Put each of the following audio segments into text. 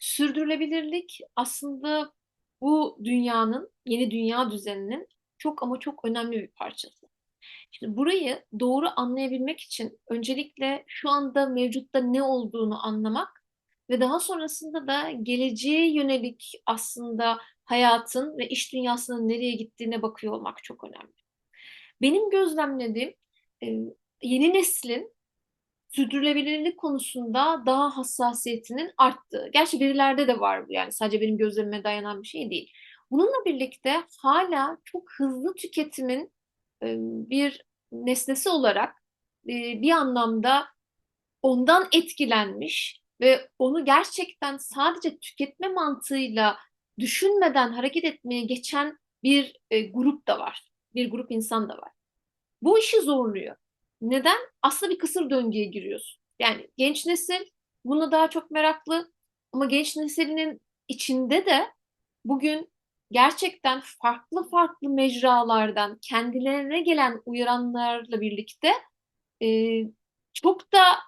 Sürdürülebilirlik aslında bu dünyanın, yeni dünya düzeninin çok ama çok önemli bir parçası. Şimdi burayı doğru anlayabilmek için öncelikle şu anda mevcutta ne olduğunu anlamak ve daha sonrasında da geleceğe yönelik aslında hayatın ve iş dünyasının nereye gittiğine bakıyor olmak çok önemli. Benim gözlemlediğim yeni neslin sürdürülebilirlik konusunda daha hassasiyetinin arttığı. Gerçi verilerde de var bu yani sadece benim gözlemime dayanan bir şey değil. Bununla birlikte hala çok hızlı tüketimin bir nesnesi olarak bir anlamda ondan etkilenmiş ve onu gerçekten sadece tüketme mantığıyla düşünmeden hareket etmeye geçen bir grup da var. Bir grup insan da var. Bu işi zorluyor. Neden? Aslında bir kısır döngüye giriyorsun. Yani genç nesil buna daha çok meraklı ama genç neslinin içinde de bugün gerçekten farklı farklı mecralardan kendilerine gelen uyaranlarla birlikte e, çok da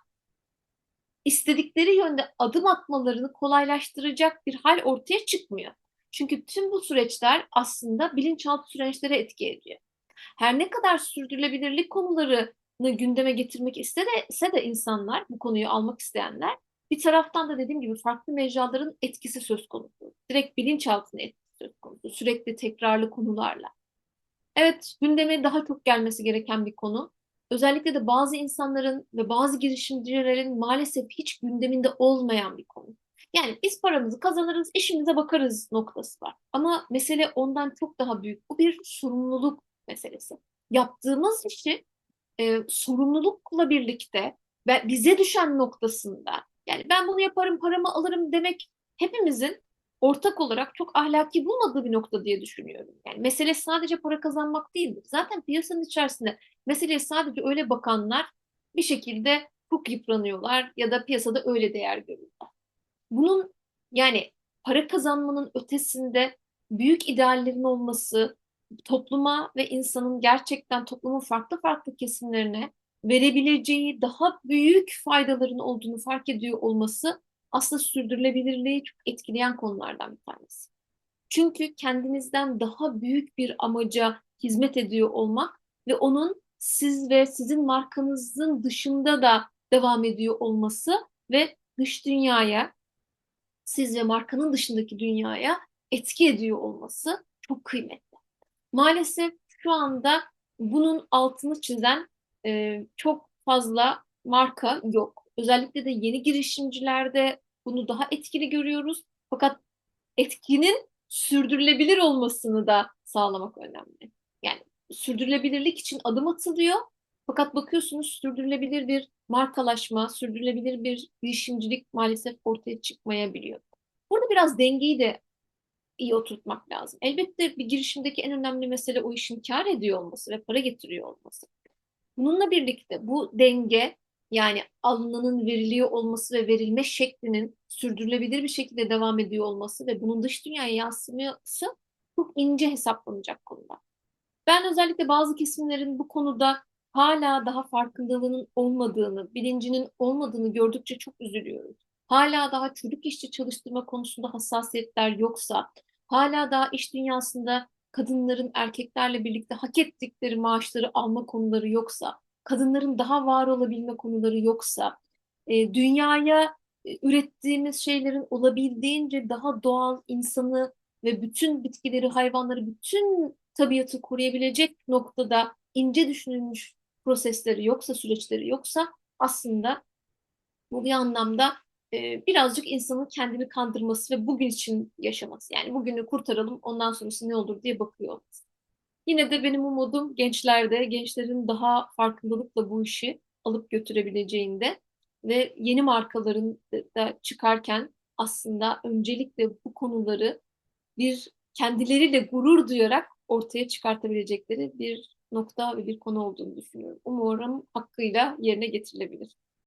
istedikleri yönde adım atmalarını kolaylaştıracak bir hal ortaya çıkmıyor. Çünkü tüm bu süreçler aslında bilinçaltı süreçlere etki ediyor. Her ne kadar sürdürülebilirlik konuları gündeme getirmek istese de insanlar, bu konuyu almak isteyenler, bir taraftan da dediğim gibi farklı mecraların etkisi söz konusu. Direkt bilinçaltına etkisi söz konusu. Sürekli tekrarlı konularla. Evet, gündeme daha çok gelmesi gereken bir konu. Özellikle de bazı insanların ve bazı girişimcilerin maalesef hiç gündeminde olmayan bir konu. Yani biz paramızı kazanırız, işimize bakarız noktası var. Ama mesele ondan çok daha büyük. Bu bir sorumluluk meselesi. Yaptığımız işi e, sorumlulukla birlikte ve bize düşen noktasında yani ben bunu yaparım paramı alırım demek hepimizin ortak olarak çok ahlaki bulmadığı bir nokta diye düşünüyorum. Yani mesele sadece para kazanmak değildir. Zaten piyasanın içerisinde meseleye sadece öyle bakanlar bir şekilde çok yıpranıyorlar ya da piyasada öyle değer görüyorlar. Bunun yani para kazanmanın ötesinde büyük ideallerin olması, topluma ve insanın gerçekten toplumun farklı farklı kesimlerine verebileceği daha büyük faydaların olduğunu fark ediyor olması aslında sürdürülebilirliği çok etkileyen konulardan bir tanesi. Çünkü kendinizden daha büyük bir amaca hizmet ediyor olmak ve onun siz ve sizin markanızın dışında da devam ediyor olması ve dış dünyaya, siz ve markanın dışındaki dünyaya etki ediyor olması çok kıymetli. Maalesef şu anda bunun altını çizen e, çok fazla marka yok. Özellikle de yeni girişimcilerde bunu daha etkili görüyoruz. Fakat etkinin sürdürülebilir olmasını da sağlamak önemli. Yani sürdürülebilirlik için adım atılıyor. Fakat bakıyorsunuz sürdürülebilir bir markalaşma, sürdürülebilir bir girişimcilik maalesef ortaya çıkmayabiliyor. Burada biraz dengeyi de iyi oturtmak lazım. Elbette bir girişimdeki en önemli mesele o işin kar ediyor olması ve para getiriyor olması. Bununla birlikte bu denge yani alınanın veriliyor olması ve verilme şeklinin sürdürülebilir bir şekilde devam ediyor olması ve bunun dış dünyaya yansıması çok ince hesaplanacak konular. Ben özellikle bazı kesimlerin bu konuda hala daha farkındalığının olmadığını, bilincinin olmadığını gördükçe çok üzülüyorum. Hala daha çocuk işçi çalıştırma konusunda hassasiyetler yoksa, hala daha iş dünyasında kadınların erkeklerle birlikte hak ettikleri maaşları alma konuları yoksa, kadınların daha var olabilme konuları yoksa, e, dünyaya e, ürettiğimiz şeylerin olabildiğince daha doğal insanı ve bütün bitkileri, hayvanları, bütün tabiatı koruyabilecek noktada ince düşünülmüş prosesleri yoksa, süreçleri yoksa aslında bu bir anlamda e, birazcık insanın kendini kandırması ve bugün için yaşaması. Yani bugünü kurtaralım ondan sonrası ne olur diye bakıyor. Yine de benim umudum gençlerde, gençlerin daha farkındalıkla bu işi alıp götürebileceğinde ve yeni markaların da çıkarken aslında öncelikle bu konuları bir kendileriyle gurur duyarak ortaya çıkartabilecekleri bir nokta ve bir konu olduğunu düşünüyorum. Umarım hakkıyla yerine getirilebilir.